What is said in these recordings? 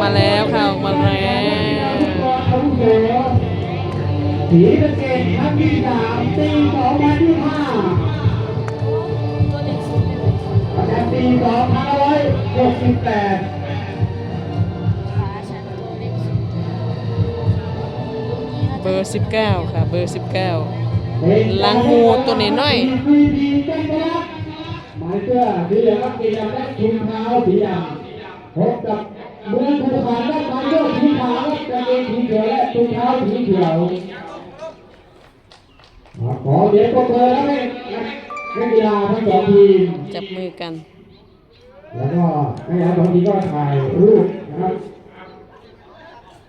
มาแล้วค่ะออกมาแล้วสีสะเกตครั้งที่สามปีสองพันยี่ห้าประจำปีสองพันห้าร้อยหกสิบแปดเบอร์สิบเก้าค่ะ เบอร์สิบเก้าลังงูตัวน้อยๆมีดีจังครับหมายเสื้อสีเหลืองกับสีดำและถุงเท้าสีดำพบกับ เมืองภูเขานและมายเสื้อสีขาวและกางเกงสีเขียวและถุงเท้าสีเขียวขอเดี๋ยวก็เปิดแล้วให้นักกีฬาทั้งสองทีมจับมือกัน แล้วก็นักกีฬาสองทีก็ถ่ายรูปนะครับ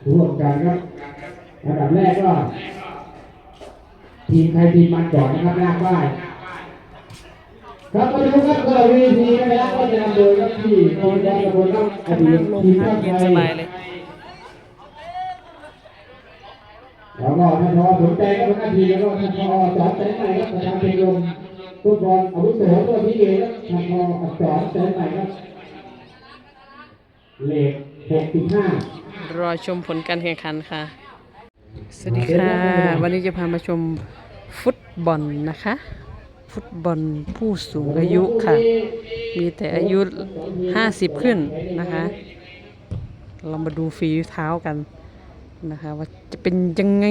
ร่วมกันครับอันดับแรกก็ทีมใครทีมมันก่อนนะครับลากได้ ครับมาดูครับก็วีทีนะครับก็จะนำโดยครับที่โคนแดงกับโคนครับอดีตทีมชาติไทยแล้วก็ท่านพอสนใจก็เป็นหน้าที่แล้วก็ท่านพอสอนใจใหม่ครับประธานเป็นลมฟุตบอลอาวุโสตัวที่เองครับท่านพออักษรใจใหม่ครับเลขหกสิบห้ารอชมผลการแข่งขันค่ะ สวัสดีค่ะ วันนี้จะพามาชมฟุตบอลนะคะ ฟุตบอลผู้สูงอายุค่ะ มีแต่อายุ50ขึ้นนะคะ เรามาดูฝีเท้ากันนะคะ ว่าจะเป็นยังไง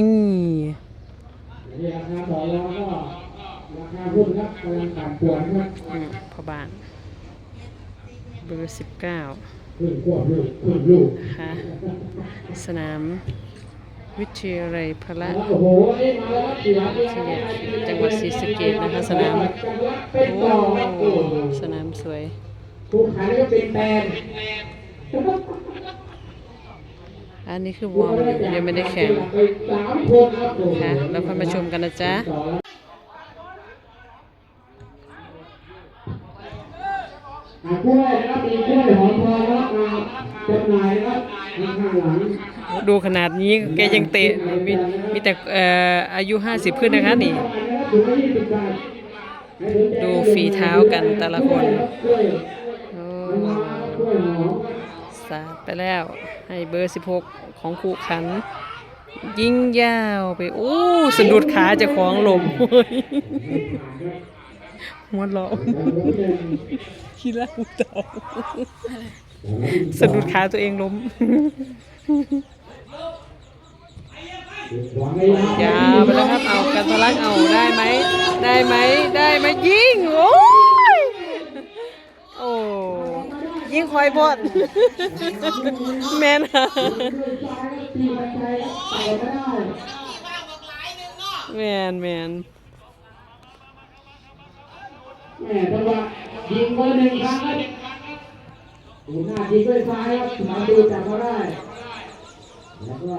พ่อบ้านเบอร์19ขึ้นควบลูกขึ้นลูกนะคะสนาม วิทยาลัยพระโอ้โหนี่มาแล้วครับเสียเสียเกียรติจังหวัดศรีสะเกษนะคะสนามเป็นโอ้ต่อครับโอ้โหสนามสวยผู้ขายก็เป็นแฟนอันนี้คือวอร์มอยู่ยังไม่ได้แข่งสามคนครับโอ้โหค่ะแล้วค่อยมาชมกันนะจ๊ะ อะ กล้วยนะครับมีกล้วยหอมทองนะครับมาจำหน่ายนะครับข้างหลังดูขนาดนี้แกยังเตะมีมีแต่เอ่ออายุ 50 ขึ้นนะคะนี่ ดูฝีเท้ากันแต่ละคนสาดไปแล้วให้เบอร์ 16 ของคู่ขัน ยิงยาวไป โอ้สะดุดขาจะของลม หัวเราะขี้ล่าหูเต่าสะดุดขาตัวเองล้มยาวไปแล้วครับเอากันทะลักเอาได้ไหมได้ไหมได้ไหมยิงโอ้ยโอ้ยิงคอยบดแมนอะแมนแมน แม่จังหวะยิงเบอร์หนึ่งครั้งครับดูหน้ายิงด้วยซ้ายครับมาดูจับเขาได้ แล้วก็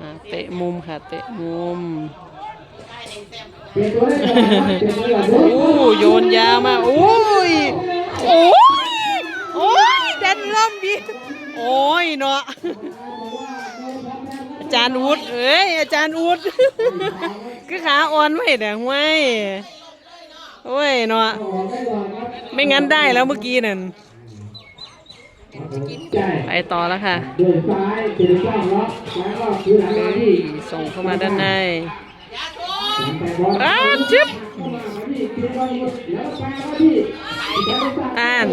อะเตะมุมค่ะเตะมุม เปลี่ยนตัวได้ก่อนครับเปลี่ยนตัวก่อนโอ้โยนยาวมาโอ้ย โอ้ย โอ้ยดันล่มดีโอ้ยเนาะ อาจารย์วุฒิเอ้ย อาจารย์วุฒิคือขาอ่อนไว้แต่ห้วย โอ้ยเนาะไม่งั้นได้แล้วเมื่อกี้นั่นไปต่อแล้วค่ะส่งเข้ามาด้านในอ้าวจึ๊บนั่น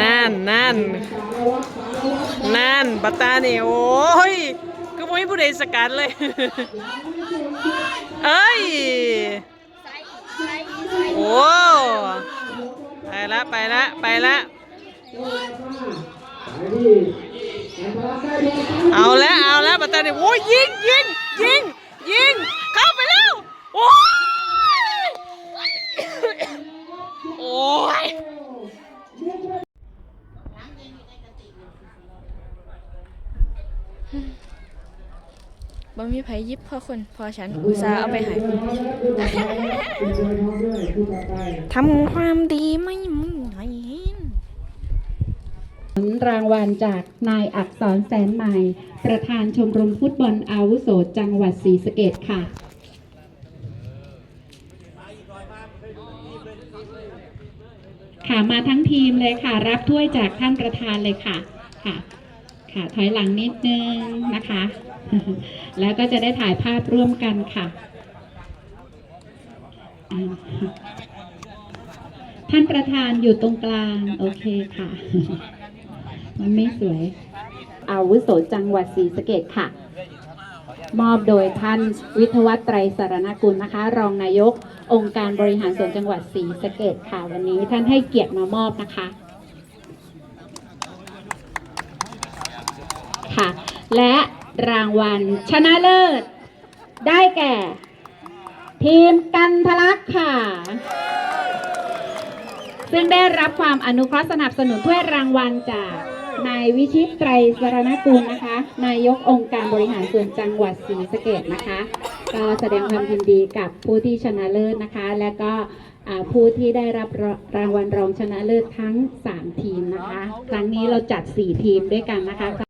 นั่นนั่นนั่นปัตตานี่โอ้ยก็ไม่ให้ผู้ใดสกัดเลย เอ้ย โอ้ ไปละไปละไปละเอาแล้วเอาแล้วปัตตานี่โอ้ยยิงยิงยิงยิงเข้าไปแล้วโอ้ยโอ้ย บ่มีไผยิบพ่อคนพอฉันอุตส่าห์เอาไปใหายทำความดีไม่มึงไหเห็นรางวัลจากนายอักษรแสนใหม่ ประธานชมรมฟุตบอลอาวุโสจังหวัดศรีสะเกดค่ะค่ะมาทั้งทีมเลยค่ะ รับถ้วยจากท่านประธานเลยค่ะค่ะ ค่ะถอยหลังนิดนึงนะคะ แล้วก็จะได้ถ่ายภาพร่วมกันค่ะ ท่านประธานอยู่ตรงกลาง โอเคค่ะ มันไม่สวย อาวุโสจังหวัดศรีสะเกดค่ะ มอบโดยท่านวิทวัฒน์ไตรสารณกุลนะคะ รองนายก องค์การบริหารส่วนจังหวัดศรีสะเกดค่ะ วันนี้ท่านให้เกียรติมามอบนะคะ ค่ะ และรางวัลชนะเลิศ ได้แก่ ทีมกันทะลักค่ะ ซึ่งได้รับความอนุเคราะห์สนับสนุนถ้วยรางวัลจากนายวิชิตไตรสรณกุลนะคะ นายกองค์การบริหารส่วนจังหวัดศรีสะเกดนะคะ ก็แสดงความยินดีกับผู้ที่ชนะเลิศนะคะ และก็ผู้ที่ได้รับรางวัลรองชนะเลิศทั้ง 3 ทีมนะคะ ครั้งนี้เราจัด 4 ทีมด้วยกันนะคะ